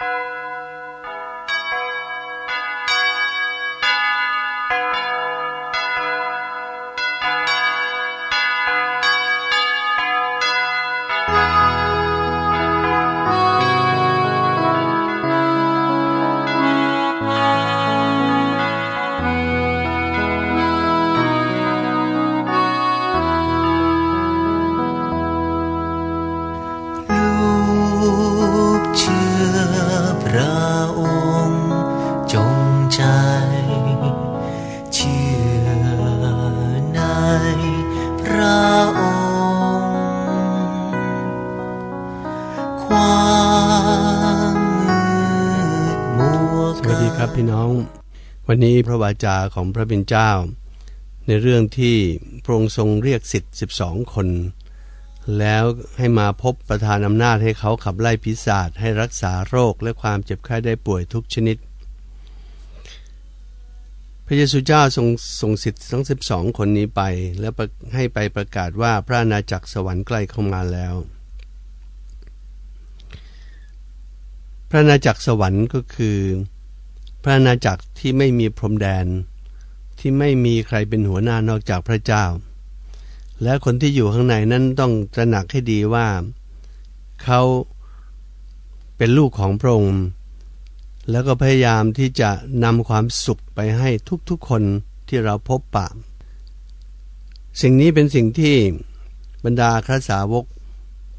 ลู ครับพี่น้อง วันนี้พระวาจาของพระเป็นเจ้า ในเรื่องที่พระองค์ทรงเรียกสิทธิ์สิบสองคน แล้วให้มาพบประธานอำนาจให้เขาขับไล่พิศาจให้รักษาโรคและความเจ็บไข้ได้ป่วยทุกชนิด พระเยซูเจ้าทรงส่งสิทธิ์ทั้งสิบสองคนนี้ไป และประให้ไปประกาศว่าพระอาณาจักรสวรรค์ใกล้เข้ามาแล้วพระอาจักรสวรรค์ก็คือ ระอาณาจักรที่ไม่มีพรมแดน ที่ไม่มีใครเป็นหัวหน้านอกจากพระเจ้า และคนที่อยู่ข้างในนั้นต้องตระหนักให้ดีว่าเขาเป็นลูกของพระองค์แล้วก็พยายามที่จะนำความสุขไปให้ทุกๆคนที่เราพบปะ สิ่งนี้เป็นสิ่งที่บรรดาครสาวก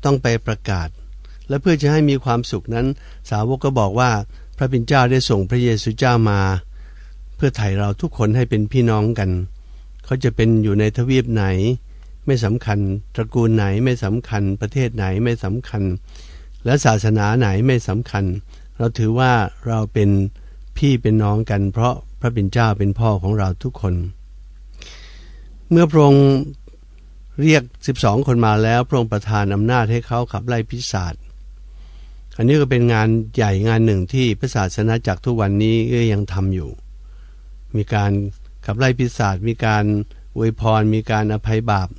ต้องไปประกาศ และเพื่อจะให้มีความสุขนั้น สาวกก็บอกว่า พระบิดเจ้าได้ส่งพระเยซูเจ้ามา เพื่อไถ่เราทุกคนให้เป็นพี่น้องกัน เขาจะเป็นอยู่ในทวีปไหน ไม่สำคัญตระกูลไหนไม่สำคัญ ประเทศไหนไม่สำคัญ และศาสนาไหนไม่สำคัญ เราถือว่าเราเป็นพี่เป็นน้องกัน เพราะพระบิดเจ้าเป็นพ่อของเราทุกคน เมื่อพระองค์เรียก 12 คนมาแล้วพระองค์ประทานอำนาจให้เขาขับไล่พิศาจ อันนี้ก็เป็นงานใหญ่งานหนึ่งที่พระศาสนาจักรทุกวันนี้ก็ยังทำอยู่ มีการขับไล่พิศาจมีการอวยพร มีการอภัยบาป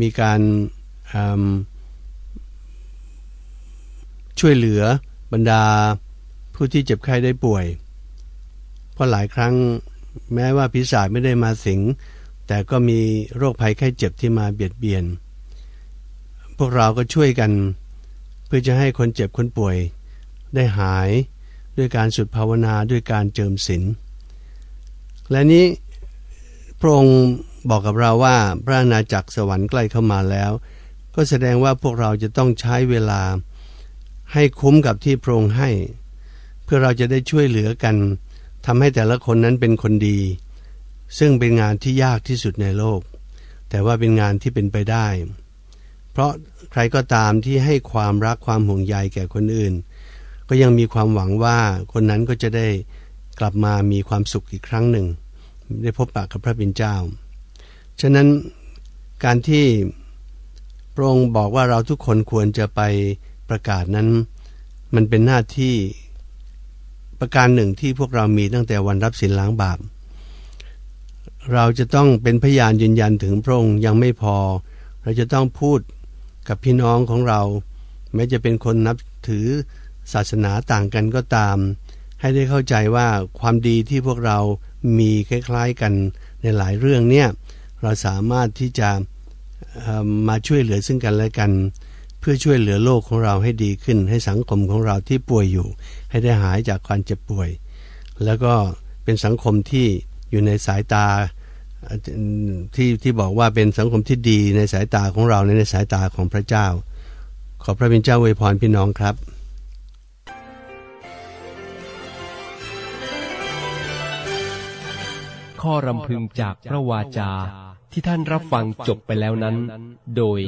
มีการช่วยเหลือบรรดาผู้ที่เจ็บไข้ได้ป่วย เพราะหลายครั้งแม้ว่าพิศาจไม่ได้มาสิง แต่ก็มีโรคภัยไข้เจ็บที่มาเบียดเบียน พวกเราก็ช่วยกัน พื่อจะให้คนเจ็บคนป่วยได้หายด้วยการสุดภาวนาด้วยการเจิมศีลและนี้พระองค์บอกกับเราว่าพระอาณาจักรสวรรค์ใกล้เข้ามาแล้ว ก็แสดงว่าพวกเราจะต้องใช้เวลาให้คุ้มกับที่พระองค์ให้ เพื่อเราจะได้ช่วยเหลือกันทำให้แต่ละคนนั้นเป็นคนดี ซึ่งเป็นงานที่ยากที่สุดในโลก แต่ว่าเป็นงานที่เป็นไปได้ เพราะใครก็ตามที่ให้ความรักความห่วงใยแก่คนอื่น ก็ยังมีความหวังว่าคนนั้นก็จะได้กลับมามีความสุขอีกครั้งหนึ่ง ได้พบปะกับพระบิดเจ้า ฉะนั้นการที่พระองค์บอกว่าเราทุกคนควรจะไปประกาศนั้น มันเป็นหน้าที่ประการหนึ่งที่พวกเรามีตั้งแต่วันรับสินล้างบาป เราจะต้องเป็นพยานยืนยันถึงพระองค์ยังไม่พอ เราจะต้องพูด กับพี่น้องของเรา แม้จะเป็นคนนับถือศาสนาต่างกันก็ตาม ให้ได้เข้าใจว่าความดีที่พวกเรามีคล้ายๆกันในหลายเรื่องเนี่ยเราสามารถที่จะมาช่วยเหลือซึ่งกันและกัน เพื่อช่วยเหลือโลกของเราให้ดีขึ้น ให้สังคมของเราที่ป่วยอยู่ ให้ได้หายจากความเจ็บป่วย แล้วก็เป็นสังคมที่อยู่ในสายตา ที่ที่บอกว่าเป็นสังคมที่ดีในสายตาของเราในสายตาของพระเจ้า ขอพระบิดเจ้าอวยพรพี่น้องครับข้อรำพึงจากพระวาจาที่ท่านรับฟังจบไปแล้วนั้น โดย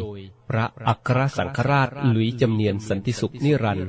พระอัครสังฆราชหลุยจำเนียนสันติสุขนิรันดร์